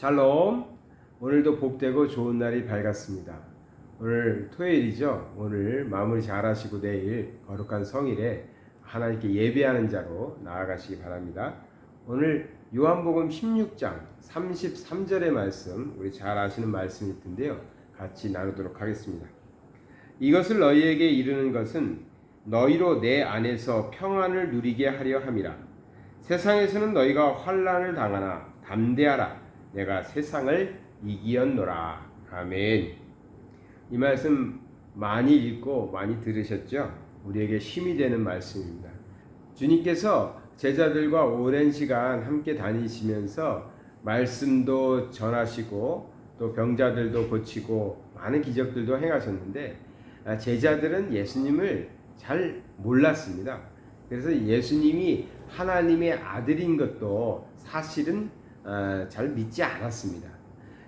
샬롬. 오늘도 복되고 좋은 날이 밝았습니다. 오늘 토요일이죠. 오늘 마무리 잘 하시고 내일 거룩한 성일에 하나님께 예배하는 자로 나아가시기 바랍니다. 오늘 요한복음 16장 33절의 말씀 우리 잘 아시는 말씀일 텐데요. 같이 나누도록 하겠습니다. 이것을 너희에게 이르는 것은 너희로 내 안에서 평안을 누리게 하려 함이라. 세상에서는 너희가 환란을 당하나 담대하라. 내가 세상을 이기었노라. 아멘. 이 말씀 많이 읽고 많이 들으셨죠? 우리에게 힘이 되는 말씀입니다. 주님께서 제자들과 오랜 시간 함께 다니시면서 말씀도 전하시고 또 병자들도 고치고 많은 기적들도 행하셨는데 아, 제자들은 예수님을 잘 몰랐습니다. 그래서 예수님이 하나님의 아들인 것도 사실은 어, 잘 믿지 않았습니다.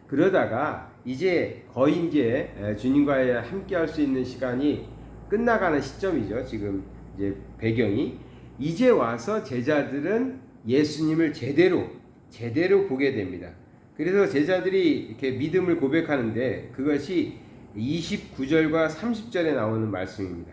그러다가 이제 거의 이제 주님과 함께 할 수 있는 시간이 끝나가는 시점이죠. 지금 이제 배경이 이제 와서 제자들은 예수님을 제대로 제대로 보게 됩니다. 그래서 제자들이 이렇게 믿음을 고백하는데 그것이 29절과 30절에 나오는 말씀입니다.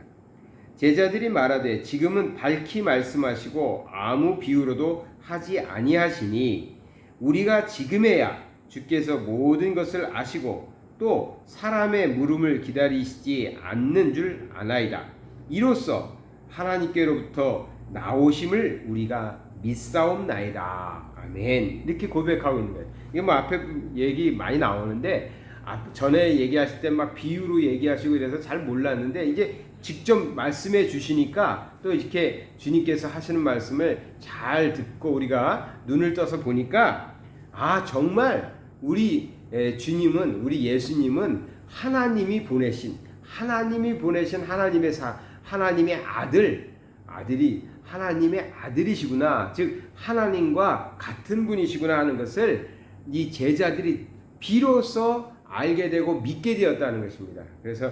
제자들이 말하되 지금은 밝히 말씀하시고 아무 비유로도 하지 아니하시니 우리가 지금에야 주께서 모든 것을 아시고 또 사람의 물음을 기다리시지 않는 줄 아나이다. 이로써 하나님께로부터 나오심을 우리가 믿사옵나이다. 아멘. 이렇게 고백하고 있는 거예요. 이게 뭐 앞에 얘기 많이 나오는데 앞 전에 얘기하실 때 막 비유로 얘기하시고 이래서 잘 몰랐는데 이제 직접 말씀해 주시니까 또 이렇게 주님께서 하시는 말씀을 잘 듣고 우리가 눈을 떠서 보니까 아 정말 우리 주님은 우리 예수님은 하나님이 보내신 하나님이 보내신 하나님의 사 하나님의 아들 아들이 하나님의 아들이시구나 즉 하나님과 같은 분이시구나 하는 것을 이 제자들이 비로소 알게 되고 믿게 되었다는 것입니다. 그래서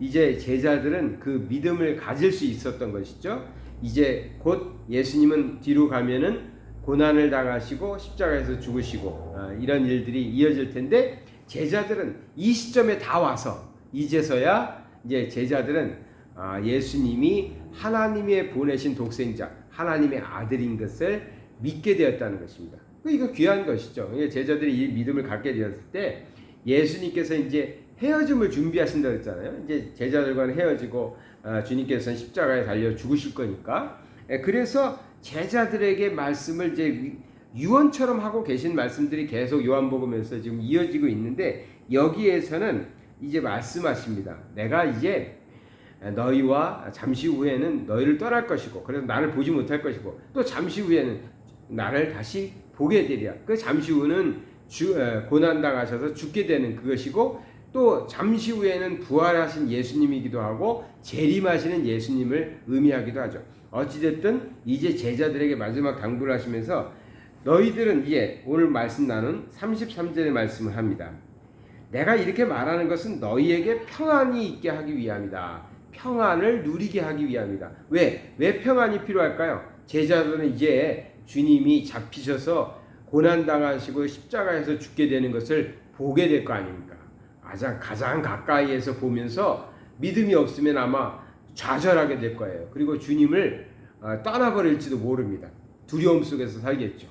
이제 제자들은 그 믿음을 가질 수 있었던 것이죠. 이제 곧 예수님은 뒤로 가면은 고난을 당하시고 십자가에서 죽으시고 어, 이런 일들이 이어질 텐데 제자들은 이 시점에 다 와서 이제서야 이제 제자들은 아, 예수님이 하나님의 보내신 독생자, 하나님의 아들인 것을 믿게 되었다는 것입니다. 그 이거 귀한 것이죠. 제자들이 이 믿음을 갖게 되었을 때 예수님께서 이제 헤어짐을 준비하신다 했잖아요. 이제 제자들과는 헤어지고 아, 주님께서는 십자가에 달려 죽으실 거니까. 예, 그래서 제자들에게 말씀을 이제 유언처럼 하고 계신 말씀들이 계속 요한복음에서 지금 이어지고 있는데 여기에서는 이제 말씀하십니다. 내가 이제 너희와 잠시 후에는 너희를 떠날 것이고 그래서 나를 보지 못할 것이고 또 잠시 후에는 나를 다시 보게 되리라. 그 잠시 후는 주, 고난 당하셔서 죽게 되는 그것이고 또 잠시 후에는 부활하신 예수님이기도 하고 재림하시는 예수님을 의미하기도 하죠. 어찌됐든 이제 제자들에게 마지막 당부를 하시면서 너희들은 이제 오늘 말씀 나눈 33절의 말씀을 합니다. 내가 이렇게 말하는 것은 너희에게 평안이 있게 하기 위함이다. 평안을 누리게 하기 위함이다. 왜? 왜 평안이 필요할까요? 제자들은 이제 주님이 잡히셔서 고난당하시고 십자가에서 죽게 되는 것을 보게 될 거 아닙니까? 가장, 가장 가까이에서 보면서 믿음이 없으면 아마 좌절하게 될 거예요. 그리고 주님을 어, 떠나버릴지도 모릅니다. 두려움 속에서 살겠죠.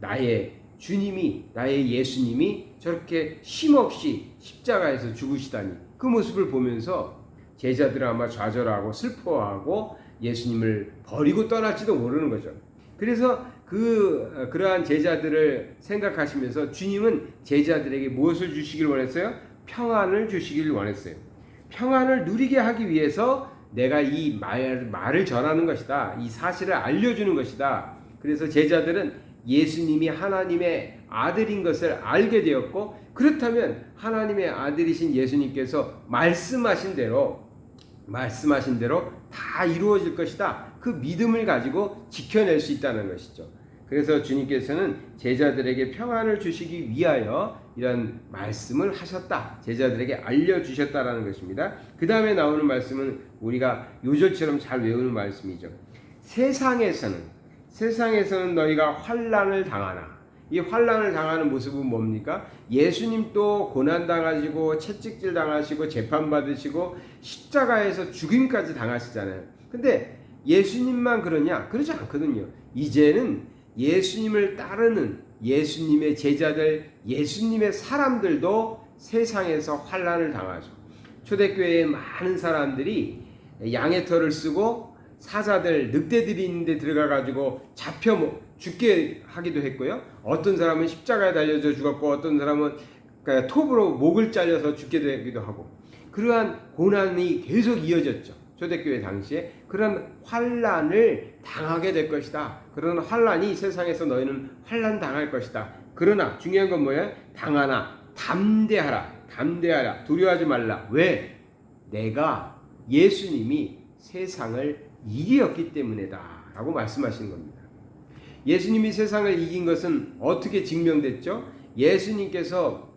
나의 주님이, 나의 예수님이 저렇게 힘없이 십자가에서 죽으시다니 그 모습을 보면서 제자들은 아마 좌절하고 슬퍼하고 예수님을 버리고 떠날지도 모르는 거죠. 그래서 그 어, 그러한 제자들을 생각하시면서 주님은 제자들에게 무엇을 주시길 원했어요? 평안을 주시길 원했어요. 평안을 누리게 하기 위해서 내가 이 말, 말을 전하는 것이다. 이 사실을 알려주는 것이다. 그래서 제자들은 예수님이 하나님의 아들인 것을 알게 되었고, 그렇다면 하나님의 아들이신 예수님께서 말씀하신 대로, 말씀하신 대로 다 이루어질 것이다. 그 믿음을 가지고 지켜낼 수 있다는 것이죠. 그래서 주님께서는 제자들에게 평안을 주시기 위하여 이런 말씀을 하셨다. 제자들에게 알려주셨다라는 것입니다. 그 다음에 나오는 말씀은 우리가 요절처럼 잘 외우는 말씀이죠. 세상에서는, 세상에서는 너희가 환란을 당하나. 이 환란을 당하는 모습은 뭡니까? 예수님도 고난 당하시고 채찍질 당하시고 재판 받으시고 십자가에서 죽임까지 당하시잖아요. 근데 예수님만 그러냐? 그러지 않거든요. 이제는 예수님을 따르는 예수님의 제자들, 예수님의 사람들도 세상에서 환란을 당하죠. 초대교회의 많은 사람들이 양의 털을 쓰고 사자들, 늑대들이 있는데 들어가 가지고 잡혀 뭐 죽게 하기도 했고요. 어떤 사람은 십자가에 달려져 죽었고 어떤 사람은 그 톱으로 목을 잘려서 죽게 되기도 하고 그러한 고난이 계속 이어졌죠. 초대교회 당시에 그런 환란을 당하게 될 것이다. 그런 환란이 세상에서 너희는 환란 당할 것이다. 그러나 중요한 건 뭐예요? 당하나 담대하라. 담대하라. 두려워하지 말라. 왜? 내가 예수님이 세상을 이겼기 때문이다. 라고 말씀하시는 겁니다. 예수님이 세상을 이긴 것은 어떻게 증명됐죠? 예수님께서 어,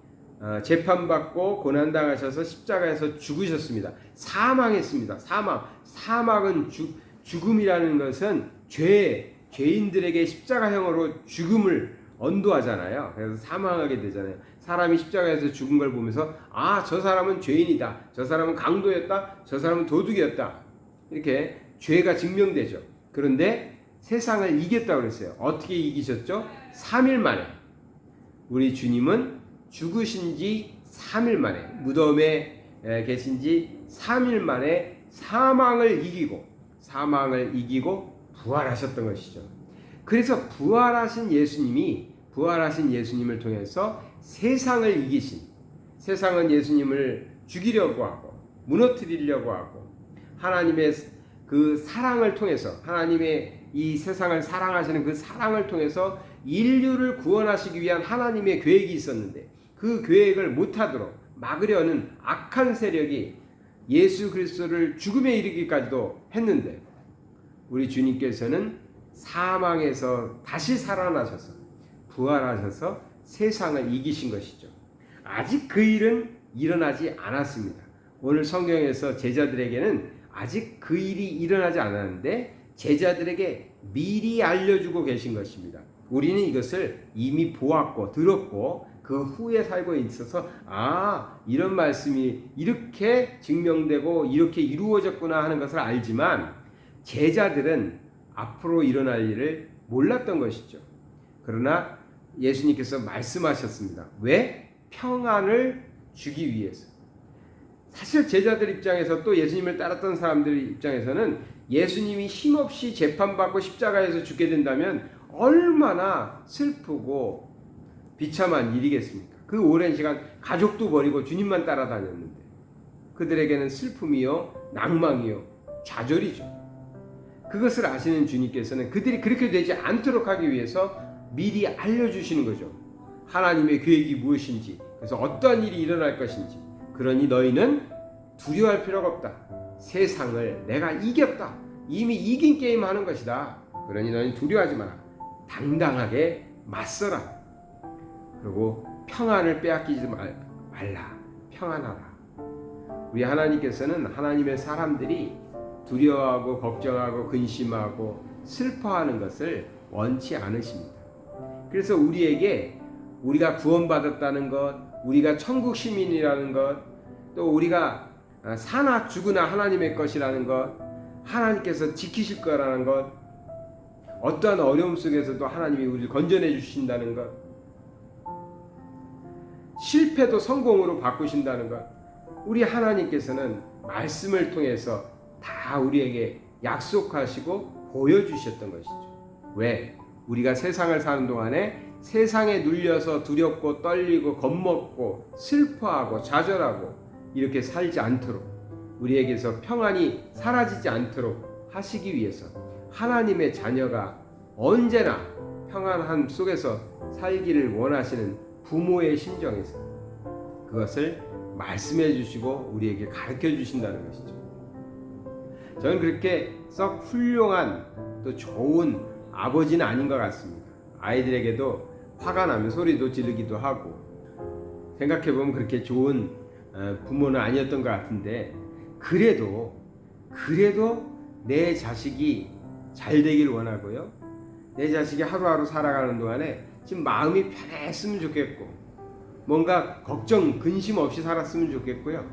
재판받고 고난당하셔서 십자가에서 죽으셨습니다. 사망했습니다. 사망. 사망은 죽, 죽음이라는 것은 죄, 죄인들에게 십자가형으로 죽음을 언도하잖아요. 그래서 사망하게 되잖아요. 사람이 십자가에서 죽은 걸 보면서 아, 저 사람은 죄인이다. 저 사람은 강도였다. 저 사람은 도둑이었다. 이렇게 죄가 증명되죠. 그런데 세상을 이겼다고 그랬어요. 어떻게 이기셨죠? 3일 만에. 우리 주님은 죽으신 지 3일 만에, 무덤에 계신 지 3일 만에 사망을 이기고, 사망을 이기고 부활하셨던 것이죠. 그래서 부활하신 예수님이, 부활하신 예수님을 통해서 세상을 이기신, 세상은 예수님을 죽이려고 하고, 무너뜨리려고 하고, 하나님의 그 사랑을 통해서, 하나님의 이 세상을 사랑하시는 그 사랑을 통해서 인류를 구원하시기 위한 하나님의 계획이 있었는데 그 계획을 못하도록 막으려는 악한 세력이 예수 그리스도를 죽음에 이르기까지도 했는데 우리 주님께서는 사망에서 다시 살아나셔서 부활하셔서 세상을 이기신 것이죠. 아직 그 일은 일어나지 않았습니다. 오늘 성경에서 제자들에게는 아직 그 일이 일어나지 않았는데 제자들에게 미리 알려주고 계신 것입니다. 우리는 이것을 이미 보았고 들었고 그 후에 살고 있어서 아 이런 말씀이 이렇게 증명되고 이렇게 이루어졌구나 하는 것을 알지만 제자들은 앞으로 일어날 일을 몰랐던 것이죠. 그러나 예수님께서 말씀하셨습니다. 왜? 평안을 주기 위해서. 사실 제자들 입장에서 또 예수님을 따랐던 사람들 입장에서는 예수님이 힘없이 재판받고 십자가에서 죽게 된다면 얼마나 슬프고 비참한 일이겠습니까? 그 오랜 시간 가족도 버리고 주님만 따라다녔는데 그들에게는 슬픔이요, 낭망이요, 좌절이죠. 그것을 아시는 주님께서는 그들이 그렇게 되지 않도록 하기 위해서 미리 알려주시는 거죠. 하나님의 계획이 무엇인지, 그래서 어떠한 일이 일어날 것인지. 그러니 너희는 두려워할 필요가 없다. 세상을 내가 이겼다. 이미 이긴 게임 하는 것이다. 그러니 너희는 두려워하지 마라. 당당하게 맞서라. 그리고 평안을 빼앗기지 말라. 평안하라. 우리 하나님께서는 하나님의 사람들이 두려워하고 걱정하고 근심하고 슬퍼하는 것을 원치 않으십니다. 그래서 우리에게 우리가 구원받았다는 것, 우리가 천국 시민이라는 것, 또 우리가 사나 죽으나 하나님의 것이라는 것, 하나님께서 지키실 거라는 것, 어떠한 어려움 속에서도 하나님이 우리를 건져내 주신다는 것, 실패도 성공으로 바꾸신다는 것, 우리 하나님께서는 말씀을 통해서 다 우리에게 약속하시고 보여주셨던 것이죠. 왜? 우리가 세상을 사는 동안에 세상에 눌려서 두렵고 떨리고 겁먹고 슬퍼하고 좌절하고 이렇게 살지 않도록 우리에게서 평안이 사라지지 않도록 하시기 위해서 하나님의 자녀가 언제나 평안함 속에서 살기를 원하시는 부모의 심정에서 그것을 말씀해 주시고 우리에게 가르쳐 주신다는 것이죠. 저는 그렇게 썩 훌륭한 또 좋은 아버지는 아닌 것 같습니다. 아이들에게도 화가 나면 소리도 지르기도 하고 생각해 보면 그렇게 좋은 어, 부모는 아니었던 것 같은데 그래도 그래도 내 자식이 잘 되길 원하고요. 내 자식이 하루하루 살아가는 동안에 지금 마음이 편했으면 좋겠고 뭔가 걱정 근심 없이 살았으면 좋겠고요.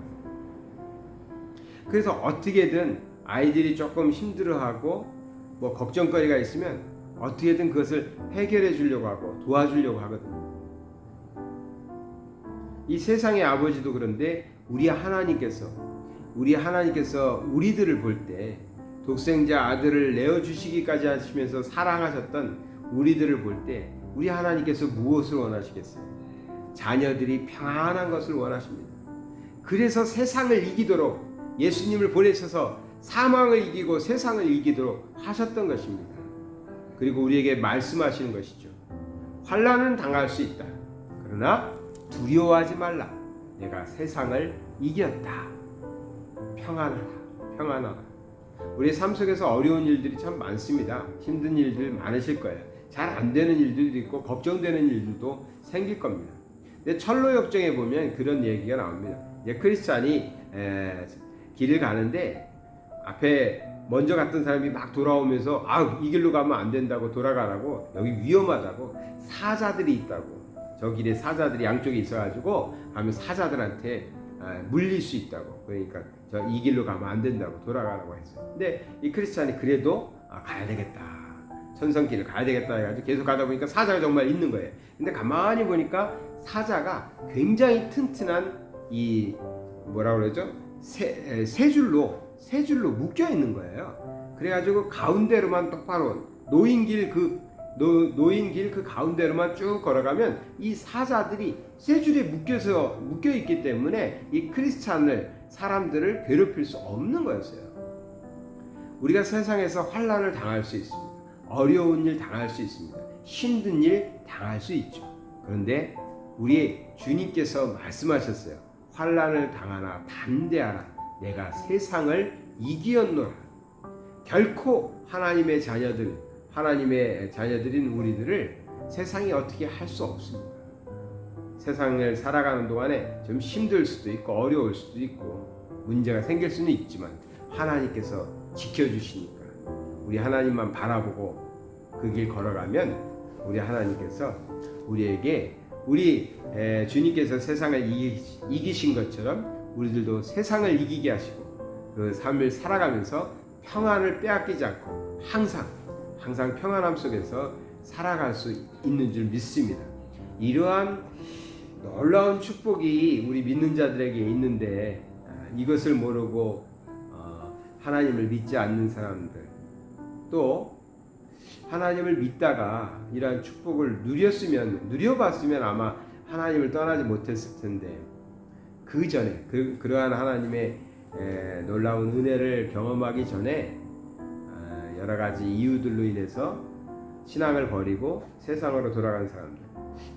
그래서 어떻게든 아이들이 조금 힘들어하고 뭐 걱정거리가 있으면 어떻게든 그것을 해결해 주려고 하고 도와주려고 하거든요. 이 세상의 아버지도 그런데 우리 하나님께서 우리 하나님께서 우리들을 볼 때 독생자 아들을 내어 주시기까지 하시면서 사랑하셨던 우리들을 볼때 우리 하나님께서 무엇을 원하시겠어요? 자녀들이 평안한 것을 원하십니다. 그래서 세상을 이기도록 예수님을 보내셔서 사망을 이기고 세상을 이기도록 하셨던 것입니다. 그리고 우리에게 말씀하시는 것이죠. 환란은 당할 수 있다. 그러나 두려워하지 말라. 내가 세상을 이겼다. 평안하라. 평안하라. 우리 삶 속에서 어려운 일들이 참 많습니다. 힘든 일들 많으실 거예요. 잘 안 되는 일들도 있고 걱정되는 일들도 생길 겁니다. 근데 철로 역정에 보면 그런 얘기가 나옵니다. 이제 크리스찬이 에, 길을 가는데 앞에 먼저 갔던 사람이 막 돌아오면서 아 이 길로 가면 안 된다고 돌아가라고 여기 위험하다고 사자들이 있다고 저 길에 사자들이 양쪽에 있어가지고 가면 사자들한테 아, 물릴 수 있다고 그러니까 저 이 길로 가면 안 된다고 돌아가라고 했어요. 근데 이 크리스찬이 그래도 아, 가야 되겠다. 천성길을 가야 되겠다 해가지고 계속 가다 보니까 사자가 정말 있는 거예요. 근데 가만히 보니까 사자가 굉장히 튼튼한 이 뭐라 그러죠? 세, 에, 세 줄로 세 줄로 묶여 있는 거예요. 그래가지고 가운데로만 똑바로 노인길 그 노, 노인길 그 가운데로만 쭉 걸어가면 이 사자들이 세 줄에 묶여서 묶여 있기 때문에 이 크리스찬을 사람들을 괴롭힐 수 없는 거였어요. 우리가 세상에서 환란을 당할 수 있습니다. 어려운 일 당할 수 있습니다. 힘든 일 당할 수 있죠. 그런데 우리 주님께서 말씀하셨어요. 환란을 당하나 담대하라. 내가 세상을 이기었노라. 결코 하나님의 자녀들, 하나님의 자녀들인 우리들을 세상이 어떻게 할 수 없습니다. 세상을 살아가는 동안에 좀 힘들 수도 있고 어려울 수도 있고 문제가 생길 수는 있지만 하나님께서 지켜주시니까 우리 하나님만 바라보고 그 길 걸어가면 우리 하나님께서 우리에게 우리 에, 주님께서 세상을 이기, 이기신 것처럼 우리들도 세상을 이기게 하시고 그 삶을 살아가면서 평안을 빼앗기지 않고 항상 항상 평안함 속에서 살아갈 수 있는 줄 믿습니다. 이러한 놀라운 축복이 우리 믿는 자들에게 있는데 아, 이것을 모르고 어, 하나님을 믿지 않는 사람들 또 하나님을 믿다가 이러한 축복을 누렸으면 누려봤으면 아마 하나님을 떠나지 못했을 텐데 그 전에 그 그러한 하나님의 에, 놀라운 은혜를 경험하기 전에 아, 여러 가지 이유들로 인해서 신앙을 버리고 세상으로 돌아간 사람들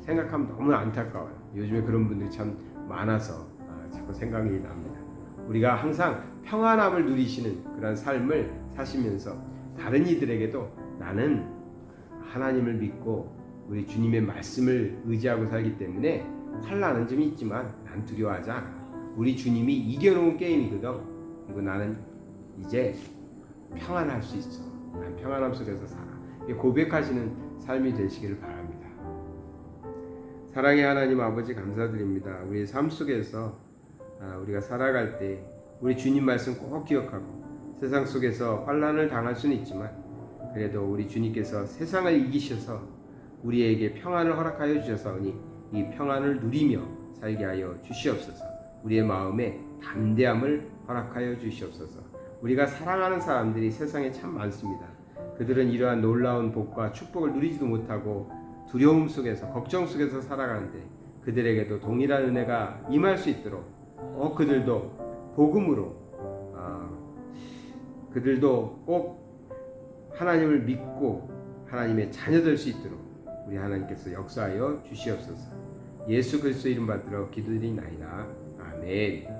생각하면 너무 안타까워요. 요즘에 그런 분들이 참 많아서 아, 자꾸 생각이 납니다. 우리가 항상 평안함을 누리시는 그런 삶을 사시면서 다른 이들에게도 나는 하나님을 믿고 우리 주님의 말씀을 의지하고 살기 때문에 환란은 좀 있지만 난 두려워하지 않아. 우리 주님이 이겨놓은 게임이거든. 그리고 나는 이제 평안할 수 있어. 난 평안함 속에서 살아. 고백하시는 삶이 되시기를 바랍니다. 사랑의 하나님 아버지 감사드립니다. 우리 삶 속에서 아, 우리가 살아갈 때 우리 주님 말씀 꼭 기억하고 세상 속에서 환란을 당할 수는 있지만 그래도 우리 주님께서 세상을 이기셔서 우리에게 평안을 허락하여 주셔서니 이 평안을 누리며 살게 하여 주시옵소서. 우리의 마음에 담대함을 허락하여 주시옵소서. 우리가 사랑하는 사람들이 세상에 참 많습니다. 그들은 이러한 놀라운 복과 축복을 누리지도 못하고 두려움 속에서 걱정 속에서 살아가는데 그들에게도 동일한 은혜가 임할 수 있도록 어 그들도 복음으로 어, 그들도 꼭 하나님을 믿고 하나님의 자녀 될 수 있도록 우리 하나님께서 역사하여 주시옵소서. 예수 그리스도 이름 받들어 기도드리나이다. 아멘.